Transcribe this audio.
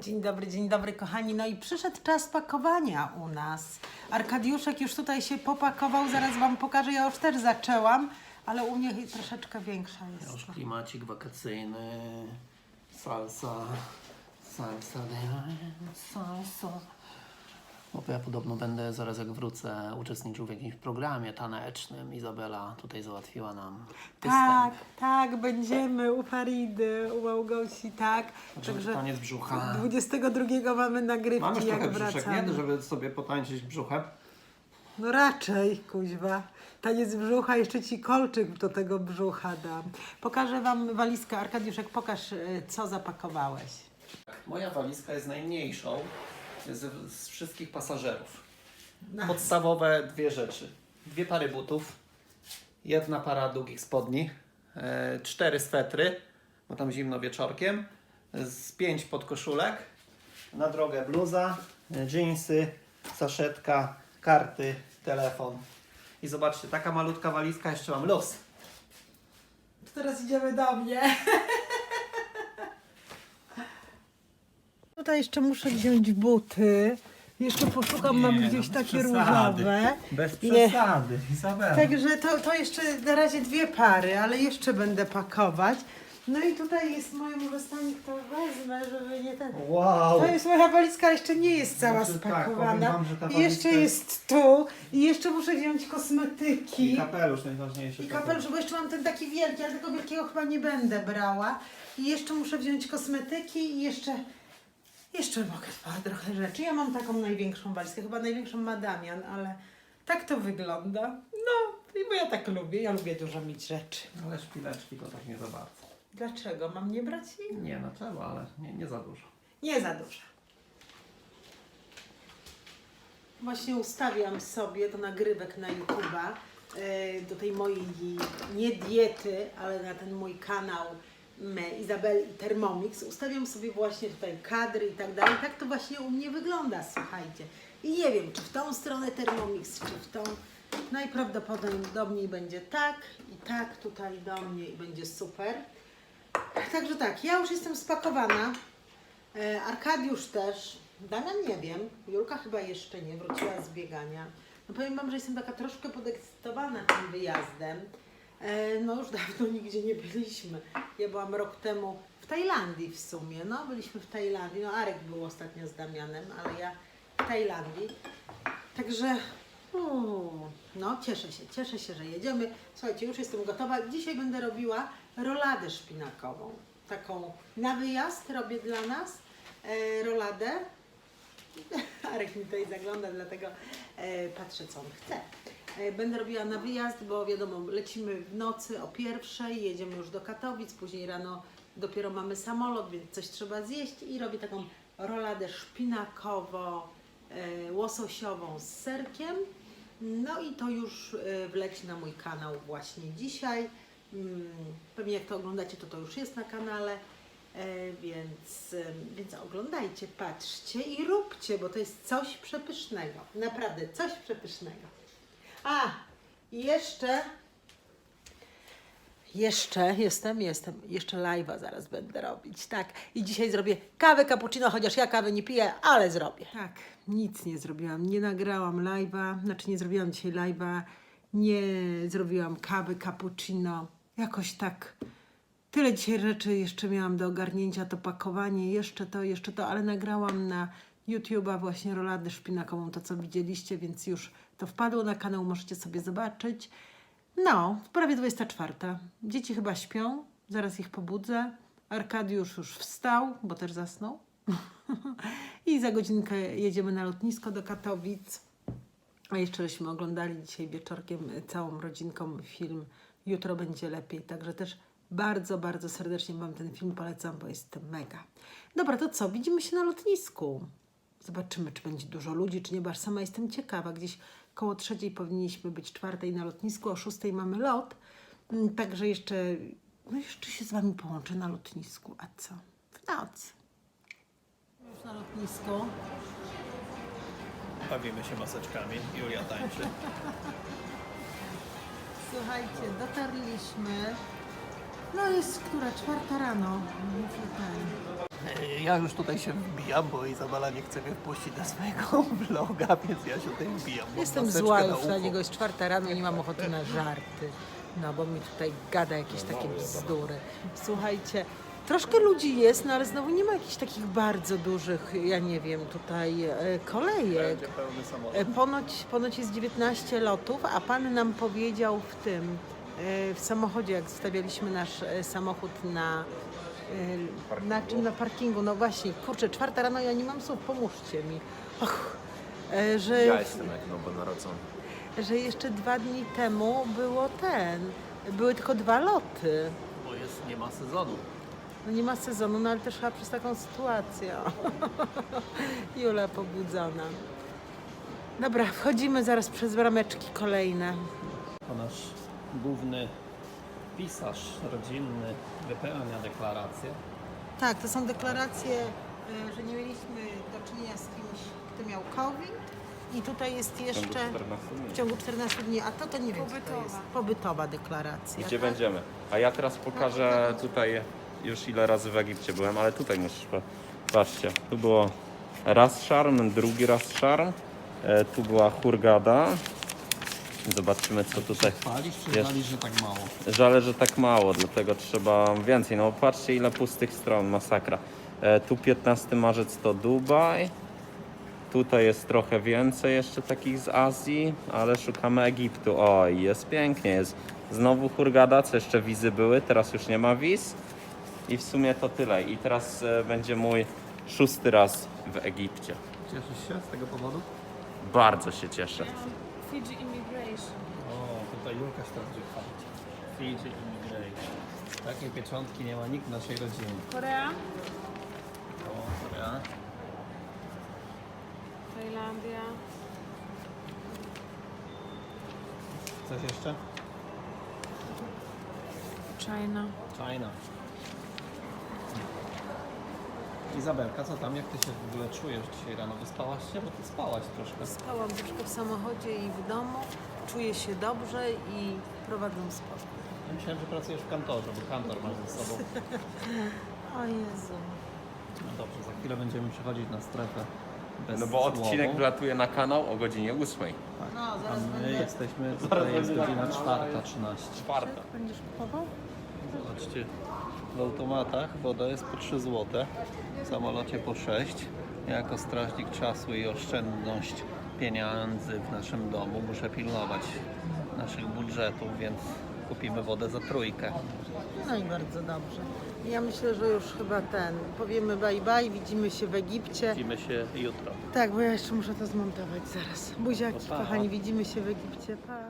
Dzień dobry, dzień dobry kochani. No i przyszedł czas pakowania u nas. Arkadiuszek już tutaj się popakował, zaraz Wam pokażę. Ja już też zaczęłam, ale u mnie troszeczkę większa jest. Już klimacik wakacyjny, salsa, salsa, salsa. Bo ja podobno będę zaraz jak wrócę uczestniczył w jakimś programie tanecznym. Izabela tutaj załatwiła nam Tak, występ. tak, będziemy u Faridy, u Małgosi, tak. Także taniec brzucha. 22 mamy nagrywki, Mamy już jak trochę brzuszek, wracamy. nie? Żeby sobie potańczyć brzuchem. No raczej, kuźwa. Taniec brzucha, jeszcze Ci kolczyk do tego brzucha dam. Pokażę Wam walizkę. Arkadiuszek, pokaż, y, co zapakowałeś. Moja walizka jest najmniejszą z, z wszystkich pasażerów. Podstawowe dwie rzeczy. Dwie pary butów, jedna para długich spodni, e, cztery swetry, bo tam zimno wieczorkiem, z pięć podkoszulek, na drogę bluza, e, dżinsy, saszetka, karty, telefon. I zobaczcie, taka malutka walizka, jeszcze mam luz. Teraz idziemy do mnie. Tutaj jeszcze muszę wziąć buty. Jeszcze poszukam, mam Nie, gdzieś no bez takie przesady. różowe. Bez Nie. przesady, Izabela. Także to, to jeszcze na razie dwie pary, ale jeszcze będę pakować. No i tutaj jest moje, może stanik to wezmę, żeby nie ten... Wow! To jest moja walizka, jeszcze nie jest cała Znaczy tak, spakowana. powiem wam, że ta I jeszcze walizka- jest tu. I jeszcze muszę wziąć kosmetyki. I kapelusz najważniejszy. I kapelusz, bo jeszcze mam ten taki wielki, ale tego wielkiego chyba nie będę brała. I jeszcze muszę wziąć kosmetyki i jeszcze, jeszcze mogę dwa trochę rzeczy. Ja mam taką największą walizkę, chyba największą ma Damian, ale tak to wygląda. No, i bo ja tak lubię, ja lubię dużo mieć rzeczy. Ale szpileczki to tak nie za bardzo. Dlaczego? Mam nie brać ich? Nie, no trzeba, ale nie, nie za dużo. Nie za dużo. Właśnie ustawiam sobie do nagrywek na YouTube'a, e, do tej mojej nie diety, ale na ten mój kanał Izabel i Thermomix. Ustawiam sobie właśnie tutaj kadry i tak dalej. Tak to właśnie u mnie wygląda, słuchajcie. I nie wiem, czy w tą stronę Thermomix, czy w tą. Najprawdopodobniej będzie tak i tak tutaj do mnie i będzie super. Także tak, ja już jestem spakowana. E, Arkadiusz też. Damian nie wiem. Julka chyba jeszcze nie, wróciła z biegania. No powiem Wam, że jestem taka troszkę podekscytowana tym wyjazdem. E, no już dawno nigdzie nie byliśmy. Ja byłam rok temu w Tajlandii w sumie. No byliśmy w Tajlandii. No Arek był ostatnio z Damianem, ale ja w Tajlandii. Także uuu, no cieszę się, cieszę się, że jedziemy. Słuchajcie, już jestem gotowa. Dzisiaj będę robiła roladę szpinakową. Taką na wyjazd robię dla nas e, roladę. Arek mi tutaj zagląda, dlatego e, patrzę, co on chce. E, będę robiła na wyjazd, bo wiadomo, lecimy w nocy o pierwszej, jedziemy już do Katowic, później rano dopiero mamy samolot, więc coś trzeba zjeść i robię taką roladę szpinakowo e, z serkiem. No i to już e, wleci na mój kanał właśnie dzisiaj. Mm, Pewnie jak to oglądacie, to to już jest na kanale. Więc, więc oglądajcie, patrzcie i róbcie, bo to jest coś przepysznego. Naprawdę coś przepysznego. A, i jeszcze. Jeszcze jestem, jestem. Jeszcze live'a zaraz będę robić, tak. I dzisiaj zrobię kawę cappuccino, chociaż ja kawy nie piję, ale zrobię. Tak, nic nie zrobiłam. Nie nagrałam live'a, znaczy nie zrobiłam dzisiaj live'a, nie zrobiłam kawy cappuccino. Jakoś tak. Tyle dzisiaj rzeczy jeszcze miałam do ogarnięcia, to pakowanie, jeszcze to, jeszcze to, ale nagrałam na YouTube'a właśnie roladę szpinakową, to co widzieliście, więc już to wpadło na kanał, możecie sobie zobaczyć. No, prawie 24. Dzieci chyba śpią, zaraz ich pobudzę. Arkadiusz już wstał, bo też zasnął. I za godzinkę jedziemy na lotnisko do Katowic. A jeszcze żeśmy oglądali dzisiaj wieczorkiem całą rodzinką film Jutro będzie lepiej. Także też bardzo, bardzo serdecznie Wam ten film polecam, bo jest mega. Dobra, to co? Widzimy się na lotnisku. Zobaczymy, czy będzie dużo ludzi, czy nie, bo aż sama jestem ciekawa. Gdzieś koło trzeciej powinniśmy być, czwartej na lotnisku, o szóstej mamy lot. Mm, Także jeszcze, no jeszcze się z Wami połączę na lotnisku. A co? W nocy. Już na lotnisku. Bawimy się maseczkami. Julia tańczy. Słuchajcie, dotarliśmy. No jest która? Czwarta rano. Muszę ten. E, Ja już tutaj się wbijam, bo Izabela nie chce mnie wpuścić na swojego vloga, więc ja się tutaj wbijam. Mam Jestem maseczkę zła już na ucho. niego, jest czwarta rano i nie mam ochoty na żarty. No bo mi tutaj gada jakieś takie bzdury. Słuchajcie, troszkę ludzi jest, no ale znowu nie ma jakichś takich bardzo dużych, ja nie wiem, tutaj e, kolejek. Będzie pełny samolot. E, Ponoć, ponoć jest 19 lotów, a pan nam powiedział w tym, e, w samochodzie, jak zostawialiśmy nasz e, samochód na, e, na czym na parkingu. No właśnie, kurczę, czwarta rano, ja nie mam słów, pomóżcie mi. Och, e, że, Ja jestem jak nowonarodzony. że jeszcze dwa dni temu było ten, były tylko dwa loty. Bo jest, nie ma sezonu. No nie ma sezonu, no ale też chyba przez taką sytuację. Jula pobudzona. Dobra, wchodzimy zaraz przez brameczki kolejne. To nasz główny pisarz rodzinny wypełnia deklarację. Tak, to są deklaracje, y, że nie mieliśmy do czynienia z kimś, kto miał COVID. I tutaj jest jeszcze w ciągu 14 dni, a to to nie wiem, co to jest. Pobytowa deklaracja. Gdzie tak? będziemy? A ja teraz pokażę tutaj już ile razy w Egipcie byłem, ale tutaj musisz. Patrzcie, tu było raz szarm, drugi raz szarm, e, tu była hurgada. Zobaczymy co tutaj. Chwalisz, przyznalisz, że tak mało. Żale, że tak mało, dlatego trzeba więcej. No patrzcie ile pustych stron, masakra. E, tu 15 marzec to Dubaj. Tutaj jest trochę więcej jeszcze takich z Azji, ale szukamy Egiptu. Oj, jest pięknie, jest znowu Hurgada, co jeszcze wizy były, teraz już nie ma wiz. I w sumie to tyle. I teraz e, będzie mój szósty raz w Egipcie. Cieszysz się z tego powodu? Bardzo się cieszę. Fiji Immigration. O, tutaj Julka będzie chwalić. Fiji Immigration. Takiej pieczątki nie ma nikt w naszej rodzinie. Korea, O, Korea. Tajlandia, Coś jeszcze? China. China. Izabelka, co tam? Jak ty się w ogóle czujesz dzisiaj rano? Wyspałaś się? Bo ty spałaś troszkę. Spałam troszkę w samochodzie i w domu. Czuję się dobrze i prowadzę spokój. Ja myślałem, że pracujesz w kantorze, bo kantor masz ze sobą. O Jezu. No dobrze, za chwilę będziemy przechodzić na strefę bez No bo odcinek słowu. wlatuje na kanał o godzinie 8. No, A zaraz my będę. jesteśmy, tutaj jest godzina 4.13. Czwarta. Będziesz kupował? Zobaczcie, w automatach woda jest po 3 zł, w samolocie po 6. Ja jako strażnik czasu i oszczędność pieniędzy w naszym domu muszę pilnować naszych budżetów, więc kupimy wodę za trójkę. No i bardzo dobrze. Ja myślę, że już chyba ten. Powiemy bye bye, widzimy się w Egipcie. Widzimy się jutro. Tak, bo ja jeszcze muszę to zmontować zaraz. Buziaki, pa. kochani, widzimy się w Egipcie. Pa.